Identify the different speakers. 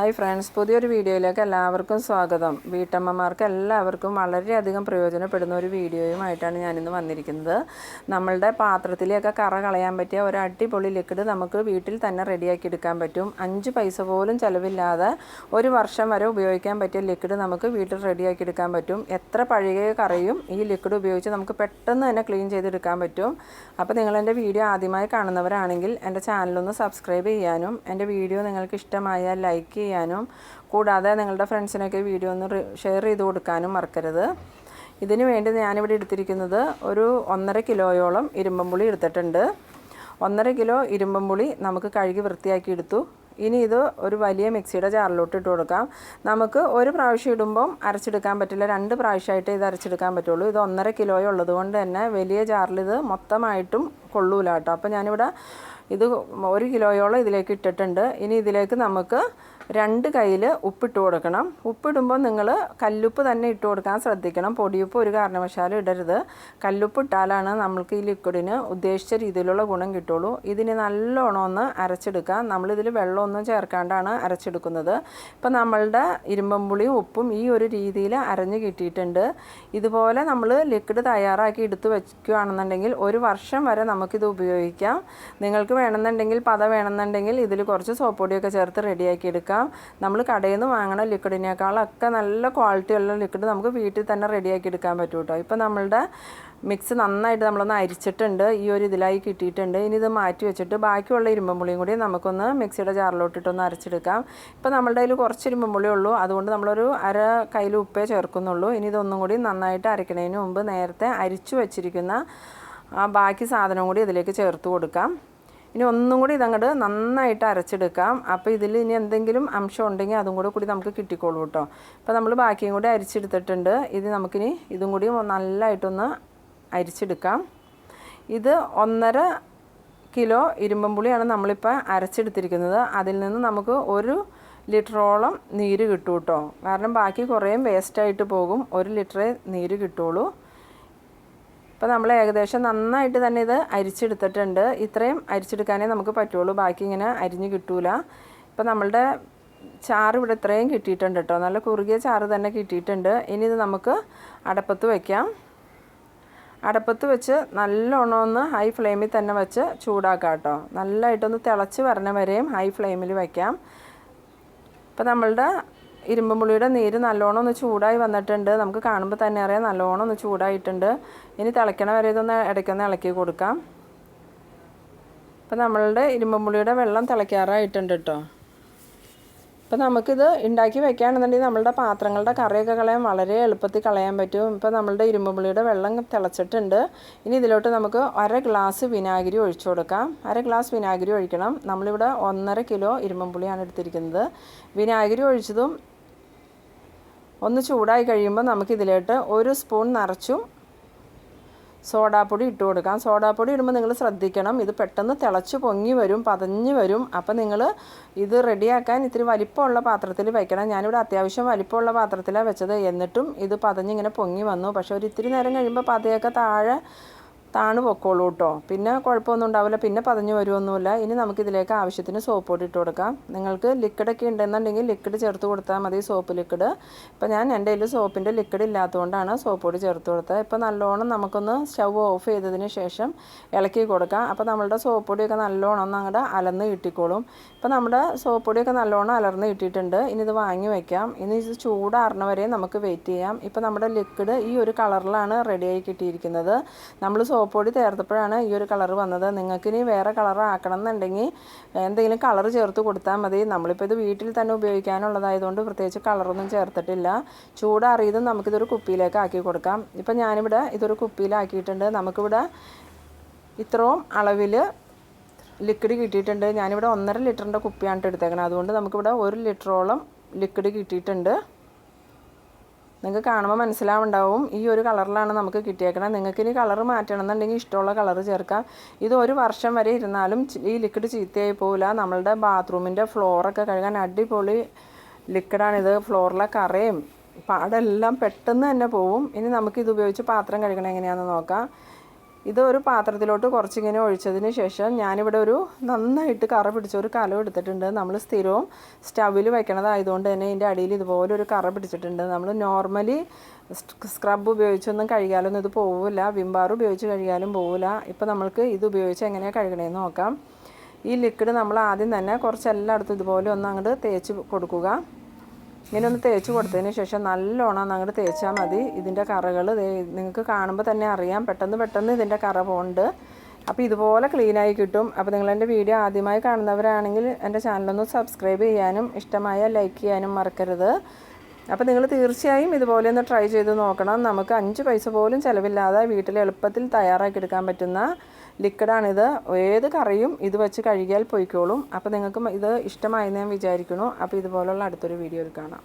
Speaker 1: Hi friends പുതിയൊരു വീഡിയോയിലേക്ക് എല്ലാവർക്കും സ്വാഗതം. വീട്ടമ്മമാർക്ക് എല്ലാവർക്കും വളരെയധികം പ്രയോജനപ്പെടുന്ന ഒരു വീഡിയോയുമായിട്ടാണ് ഞാനിന്ന് വന്നിരിക്കുന്നത്. നമ്മളുടെ പാത്രത്തിലേക്ക് കറ കളയാൻ പറ്റിയ ഒരു അടിപൊളി ലിക്വിഡ് നമുക്ക് വീട്ടിൽ തന്നെ റെഡിയാക്കി എടുക്കാൻ പറ്റും. അഞ്ച് പൈസ പോലും ചിലവില്ലാതെ ഒരു വർഷം വരെ ഉപയോഗിക്കാൻ പറ്റിയ ലിക്വിഡ് നമുക്ക് വീട്ടിൽ റെഡിയാക്കി എടുക്കാൻ പറ്റും. എത്ര പഴകിയ കറയും ഈ ലിക്വിഡ് ഉപയോഗിച്ച് നമുക്ക് പെട്ടെന്ന് തന്നെ ക്ലീൻ ചെയ്തെടുക്കാൻ പറ്റും. അപ്പോൾ നിങ്ങൾ എന്റെ വീഡിയോ ആദ്യമായി കാണുന്നവരാണെങ്കിൽ എന്റെ ചാനലൊന്ന് സബ്സ്ക്രൈബ് ചെയ്യാനും എന്റെ വീഡിയോ നിങ്ങൾക്ക് ഇഷ്ടമായാൽ ലൈക്ക് കൂടാതെ നിങ്ങളുടെ ഫ്രണ്ട്സിനൊക്കെ വീഡിയോ ഒന്ന് ഷെയർ ചെയ്ത് കൊടുക്കാനും മറക്കരുത്. ഇതിനു വേണ്ടി ഞാനിവിടെ എടുത്തിരിക്കുന്നത് ഒരു ഒന്നര കിലോയോളം ഇരുമ്പമ്പുളി എടുത്തിട്ടുണ്ട്. ഒന്നര കിലോ ഇരുമ്പമ്പുളി നമുക്ക് കഴുകി വൃത്തിയാക്കി എടുത്തു. ഇനി ഇത് ഒരു വലിയ മിക്സിയുടെ ജാറിലോട്ട് ഇട്ട് കൊടുക്കാം. നമുക്ക് ഒരു പ്രാവശ്യം ഇടുമ്പം അരച്ചെടുക്കാൻ പറ്റില്ല. രണ്ട് പ്രാവശ്യമായിട്ട് ഇത് അരച്ചെടുക്കാൻ പറ്റുള്ളൂ. ഇത് ഒന്നര കിലോയോ ഉള്ളത് കൊണ്ട് തന്നെ വലിയ ജാറിൽ ഇത് മൊത്തമായിട്ടും കൊള്ളൂല കേട്ടോ. അപ്പോൾ ഞാനിവിടെ ഇത് ഒരു കിലോയോളം ഇതിലേക്ക് ഇട്ടിട്ടുണ്ട്. ഇനി ഇതിലേക്ക് നമുക്ക് രണ്ട് കയ്യിൽ ഉപ്പിട്ട് കൊടുക്കണം. ഉപ്പിടുമ്പോൾ നിങ്ങൾ കല്ലുപ്പ് തന്നെ ഇട്ട് കൊടുക്കാൻ ശ്രദ്ധിക്കണം. പൊടിയുപ്പ് ഒരു കാരണവശാലും ഇടരുത്. കല്ലുപ്പ് ഇട്ടാലാണ് നമ്മൾക്ക് ഈ ലിക്വിഡിന് ഉദ്ദേശിച്ച രീതിയിലുള്ള ഗുണം കിട്ടുള്ളൂ. ഇതിന് നല്ലോണം ഒന്ന് അരച്ചെടുക്കാം നമ്മളിതിൽ വെള്ളമൊന്നും ചേർക്കാണ്ടാണ് അരച്ചെടുക്കുന്നത്. ഇപ്പം നമ്മളുടെ ഇരുമ്പമ്പുളിയും ഉപ്പും ഈ ഒരു രീതിയിൽ അരഞ്ഞ് കിട്ടിയിട്ടുണ്ട്. ഇതുപോലെ നമ്മൾ ലിക്വിഡ് തയ്യാറാക്കി എടുത്ത് വയ്ക്കുകയാണെന്നുണ്ടെങ്കിൽ ഒരു വർഷം വരെ നമുക്കിത് ഉപയോഗിക്കാം. നിങ്ങൾക്ക് വേണമെന്നുണ്ടെങ്കിൽ പത വേണമെന്നുണ്ടെങ്കിൽ ഇതിൽ കുറച്ച് സോപ്പൊടിയൊക്കെ ചേർത്ത് റെഡിയാക്കി എടുക്കാം. നമ്മൾ കടയിൽ നിന്ന് വാങ്ങണ ലിക്വിഡിനേക്കാളൊക്കെ നല്ല ക്വാളിറ്റിയുള്ള ലിക്വിഡ് നമുക്ക് വീട്ടിൽ തന്നെ റെഡിയാക്കി എടുക്കാൻ പറ്റും കേട്ടോ ഇപ്പം നമ്മളുടെ മിക്സ് നന്നായിട്ട് നമ്മളൊന്ന് അരിച്ചിട്ടുണ്ട്. ഈ ഒരു ഇതിലായി കിട്ടിയിട്ടുണ്ട്. ഇനി ഇത് മാറ്റി വെച്ചിട്ട് ബാക്കിയുള്ള ഇരുമ്പുള്ളിയും കൂടി നമുക്കൊന്ന് മിക്സിയുടെ ജാറിലോട്ടിട്ടൊന്ന് അരച്ചെടുക്കാം. ഇപ്പം നമ്മളുടെ കയ്യിൽ കുറച്ച് ഇരുമ്പുള്ളി ഉള്ളൂ. അതുകൊണ്ട് നമ്മളൊരു അര കയ്യിൽ ഉപ്പേ ചേർക്കുന്നുള്ളൂ. ഇനി ഇതൊന്നും കൂടി നന്നായിട്ട് അരയ്ക്കുന്നതിന് മുമ്പ് നേരത്തെ അരിച്ചു വെച്ചിരിക്കുന്ന ആ ബാക്കി സാധനം കൂടി ഇതിലേക്ക് ചേർത്ത് കൊടുക്കാം. ഇനി ഒന്നും കൂടി ഇതങ്ങോട്ട് നന്നായിട്ട് അരച്ചെടുക്കാം. അപ്പോൾ ഇതിൽ ഇനി എന്തെങ്കിലും അംശം ഉണ്ടെങ്കിൽ അതും കൂടെ കൂടി നമുക്ക് കിട്ടിക്കോളൂ കേട്ടോ അപ്പോൾ നമ്മൾ ബാക്കിയും കൂടി അരിച്ചെടുത്തിട്ടുണ്ട്. ഇത് നമുക്കിനി ഇതും കൂടി നല്ലതായിട്ടൊന്ന് അരിച്ചെടുക്കാം. ഇത് ഒന്നര കിലോ ഇരുമ്പം പുളിയാണ് നമ്മളിപ്പോൾ അരച്ചെടുത്തിരിക്കുന്നത്. അതിൽ നിന്ന് നമുക്ക് ഒരു ലിറ്ററോളം നീര് കിട്ടും കേട്ടോ കാരണം ബാക്കി കുറേയും വേസ്റ്റായിട്ട് പോകും. ഒരു ലിറ്ററേ നീര് കിട്ടുള്ളൂ. അപ്പോൾ നമ്മൾ ഏകദേശം നന്നായിട്ട് തന്നെ ഇത് അരിച്ചെടുത്തിട്ടുണ്ട്. ഇത്രയും അരിച്ചെടുക്കാനേ നമുക്ക് പറ്റുള്ളൂ. ബാക്കി ഇങ്ങനെ അരിഞ്ഞ് കിട്ടൂല. ഇപ്പോൾ നമ്മളുടെ ചാറ് ഇവിടെ ഇത്രയും കിട്ടിയിട്ടുണ്ട് കേട്ടോ നല്ല കുറുകിയ ചാറ് തന്നെ കിട്ടിയിട്ടുണ്ട്. ഇനി ഇത് നമുക്ക് അടപ്പത്ത് വയ്ക്കാം അടപ്പത്ത് വെച്ച് നല്ലോണം ഒന്ന് ഹൈ ഫ്ലെയിമിൽ തന്നെ വെച്ച് ചൂടാക്കാം കേട്ടോ നല്ലതായിട്ടൊന്ന് തിളച്ച് വരണ വരെയും ഹൈ ഫ്ലെയിമിൽ വയ്ക്കാം ഇപ്പോൾ നമ്മളുടെ ഇരുമ്പുള്ളിയുടെ നീര് നല്ലോണം ഒന്ന് ചൂടായി വന്നിട്ടുണ്ട്. നമുക്ക് കാണുമ്പോൾ തന്നെ അറിയാം നല്ലോണം ഒന്ന് ചൂടായിട്ടുണ്ട്. ഇനി തിളയ്ക്കണ വരെ ഇതൊന്ന് ഇടയ്ക്കൊന്ന് ഇളക്കി കൊടുക്കാം. അപ്പോൾ നമ്മളുടെ ഇരുമ്പുള്ളിയുടെ വെള്ളം തിളയ്ക്കാറായിട്ടുണ്ട് കേട്ടോ അപ്പോൾ നമുക്കിത് ഉണ്ടാക്കി വെക്കുകയാണെന്നുണ്ടെങ്കിൽ നമ്മളുടെ പാത്രങ്ങളുടെ കറിയൊക്കെ കളയാൻ വളരെ എളുപ്പത്തിൽ കളയാൻ പറ്റും. ഇപ്പോൾ നമ്മളുടെ ഇരുമ്പുള്ളിയുടെ വെള്ളം തിളച്ചിട്ടുണ്ട്. ഇനി ഇതിലോട്ട് നമുക്ക് അര ഗ്ലാസ് വിനാഗിരി ഒഴിച്ചു കൊടുക്കാം. അര ഗ്ലാസ് വിനാഗിരി ഒഴിക്കണം. നമ്മളിവിടെ ഒന്നര കിലോ ഇരുമ്പുള്ളിയാണ് എടുത്തിരിക്കുന്നത്. വിനാഗിരി ഒഴിച്ചതും ഒന്ന് ചൂടായി കഴിയുമ്പോൾ നമുക്കിതിലോട്ട് ഒരു സ്പൂൺ നിറച്ചും സോഡാപ്പൊടി ഇട്ട് കൊടുക്കാം. സോഡാപ്പൊടി ഇടുമ്പോൾ നിങ്ങൾ ശ്രദ്ധിക്കണം ഇത് പെട്ടെന്ന് തിളച്ച് പൊങ്ങി വരും പതഞ്ഞ് വരും. അപ്പോൾ നിങ്ങൾ ഇത് റെഡിയാക്കാൻ ഇത്തിരി വലിപ്പമുള്ള പാത്രത്തിൽ വയ്ക്കണം ഞാനിവിടെ അത്യാവശ്യം വലിപ്പമുള്ള പാത്രത്തിലാണ് വെച്ചത്. എന്നിട്ടും ഇത് പതഞ്ഞിങ്ങനെ പൊങ്ങി വന്നു. പക്ഷേ ഒരു ഇത്തിരി നേരം കഴിയുമ്പോൾ പതയൊക്കെ താഴെ താണ് പൊക്കോളൂ കേട്ടോ പിന്നെ കുഴപ്പമൊന്നും ഉണ്ടാവില്ല. പിന്നെ പതഞ്ഞു വരുമൊന്നുമില്ല ഇനി നമുക്കിതിലേക്ക് ആവശ്യത്തിന് സോപ്പ് പൊടി കൊടുക്കാം. നിങ്ങൾക്ക് ലിക്വിഡൊക്കെ ഉണ്ടെന്നുണ്ടെങ്കിൽ ലിക്വിഡ് ചേർത്ത് കൊടുത്താൽ മതി സോപ്പ് ലിക്വിഡ് ഇപ്പം ഞാൻ എന്റെ കയ്യിൽ സോപ്പിന്റെ ലിക്വിഡ് ഇല്ലാത്തതുകൊണ്ടാണ് സോപ്പ് പൊടി ചേർത്ത് കൊടുത്തത്. ഇപ്പം നല്ലോണം നമുക്കൊന്ന് സ്റ്റവ് ഓഫ് ചെയ്തതിന് ശേഷം ഇളക്കി കൊടുക്കാം. അപ്പോൾ നമ്മളുടെ സോപ്പ് പൊടിയൊക്കെ നല്ലോണം ഒന്ന് അങ്ങോട്ട് അലർന്ന് കിട്ടിക്കോളും. ഇപ്പം നമ്മുടെ സോപ്പ് പൊടിയൊക്കെ നല്ലോണം അലർന്ന് കിട്ടിയിട്ടുണ്ട്. ഇനി ഇത് വാങ്ങി വയ്ക്കാം ഇനി ഇത് ചൂടാറണ വരെ നമുക്ക് വെയിറ്റ് ചെയ്യാം. ഇപ്പം നമ്മുടെ ലിക്വിഡ് ഈ ഒരു കളറിലാണ് റെഡിയായി കിട്ടിയിരിക്കുന്നത്. നമ്മൾ സോപ്പ് പൊടി ചേർത്തപ്പോഴാണ് ഈ ഒരു കളർ വന്നത്. നിങ്ങൾക്ക് ഇനി വേറെ കളർ ആക്കണം എന്നുണ്ടെങ്കിൽ എന്തെങ്കിലും കളർ ചേർത്ത് കൊടുത്താൽ മതി. നമ്മളിപ്പോൾ ഇത് വീട്ടിൽ തന്നെ ഉപയോഗിക്കാനുള്ളതായതുകൊണ്ട് പ്രത്യേകിച്ച് കളറൊന്നും ചേർത്തിട്ടില്ല. ചൂടാറിയതും നമുക്കിതൊരു കുപ്പിയിലേക്ക് ആക്കി കൊടുക്കാം. ഇപ്പം ഞാനിവിടെ ഇതൊരു കുപ്പിയിലാക്കിയിട്ടുണ്ട്. നമുക്കിവിടെ ഇത്രയും അളവിൽ ലിക്വിഡ് കിട്ടിയിട്ടുണ്ട്. ഞാനിവിടെ ഒന്നര ലിറ്ററിന്റെ കുപ്പിയാണ് എടുത്തേക്കണം അതുകൊണ്ട് നമുക്കിവിടെ ഒരു ലിറ്ററോളം ലിക്വിഡ് കിട്ടിയിട്ടുണ്ട്. നിങ്ങൾക്ക് കാണുമ്പോൾ മനസ്സിലാവുണ്ടാവും. ഈ ഒരു കളറിലാണ് നമുക്ക് കിട്ടിയേക്കണം നിങ്ങൾക്ക് ഇനി കളർ മാറ്റണം എന്നുണ്ടെങ്കിൽ ഇഷ്ടമുള്ള കളർ ചേർക്കാം. ഇത് ഒരു വർഷം വരെ ഇരുന്നാലും ഈ ലിക്വിഡ് ചീത്തയായി പോവില്ല. നമ്മളുടെ ബാത്റൂമിന്റെ ഫ്ലോറൊക്കെ കഴുകാൻ അടിപൊളി ലിക്വിഡാണിത് ഫ്ലോറിലെ കറയും. പാടെല്ലാം പെട്ടെന്ന് തന്നെ പോവും. ഇനി നമുക്കിത് ഉപയോഗിച്ച് പാത്രം കഴുകണം എങ്ങനെയാണെന്ന് നോക്കാം. ഇത് ഒരു പാത്രത്തിലോട്ട് കുറച്ചിങ്ങനെ ഒഴിച്ചതിന് ശേഷം ഞാനിവിടെ ഒരു നന്നായിട്ട് കറ പിടിച്ച ഒരു കലം എടുത്തിട്ടുണ്ട്. നമ്മൾ സ്ഥിരവും സ്റ്റവിൽ വെക്കണതായതുകൊണ്ട് തന്നെ ഇതിന്റെ അടിയിൽ ഇതുപോലെ ഒരു കറ പിടിച്ചിട്ടുണ്ട്. നമ്മൾ നോർമലി സ്ക്രബ് ഉപയോഗിച്ചൊന്നും കഴുകിയാലൊന്നും ഇത് പോവില്ല വിംബാർ ഉപയോഗിച്ച് കഴുകിയാലും പോവില്ല ഇപ്പോൾ നമ്മൾക്ക് ഇത് ഉപയോഗിച്ച് എങ്ങനെയാണ് കഴുകണേന്ന് നോക്കാം. ഈ ലിക്വിഡ് നമ്മൾ ആദ്യം തന്നെ കുറച്ച് എല്ലായിടത്തും ഇതുപോലെ ഒന്ന് അങ്ങോട്ട് തേച്ച് കൊടുക്കുക. ഇങ്ങനെ ഒന്ന് തേച്ച് കൊടുത്തതിന് ശേഷം നല്ലോണം അങ്ങോട്ട് തേച്ചാൽ മതി. ഇതിന്റെ കറകൾ നിങ്ങൾക്ക് കാണുമ്പോൾ തന്നെ അറിയാം. പെട്ടെന്ന് പെട്ടെന്ന് ഇതിന്റെ കറ പോകുന്നുണ്ട് അപ്പോൾ ഇതുപോലെ ക്ലീനായി കിട്ടും. അപ്പോൾ നിങ്ങൾ എന്റെ വീഡിയോ ആദ്യമായി കാണുന്നവരാണെങ്കിൽ എന്റെ ചാനലൊന്ന് സബ്സ്ക്രൈബ് ചെയ്യാനും ഇഷ്ടമായ ലൈക്ക് ചെയ്യാനും മറക്കരുത്. അപ്പോൾ നിങ്ങൾ തീർച്ചയായും ഇതുപോലെ ഒന്ന് ട്രൈ ചെയ്ത് നോക്കണം. നമുക്ക് അഞ്ച് പൈസ പോലും ചിലവില്ലാതെ വീട്ടിൽ എളുപ്പത്തിൽ തയ്യാറാക്കി എടുക്കാൻ പറ്റുന്ന ലിക്വിഡാണിത്. ഏത് കറിയും ഇത് വെച്ച് കഴുകിയാൽ പൊയ്ക്കോളും. അപ്പോൾ നിങ്ങൾക്ക് ഇത് ഇഷ്ടമായി ഞാൻ വിചാരിക്കുന്നു. അപ്പോൾ ഇതുപോലുള്ള അടുത്തൊരു വീഡിയോയിൽ കാണാം.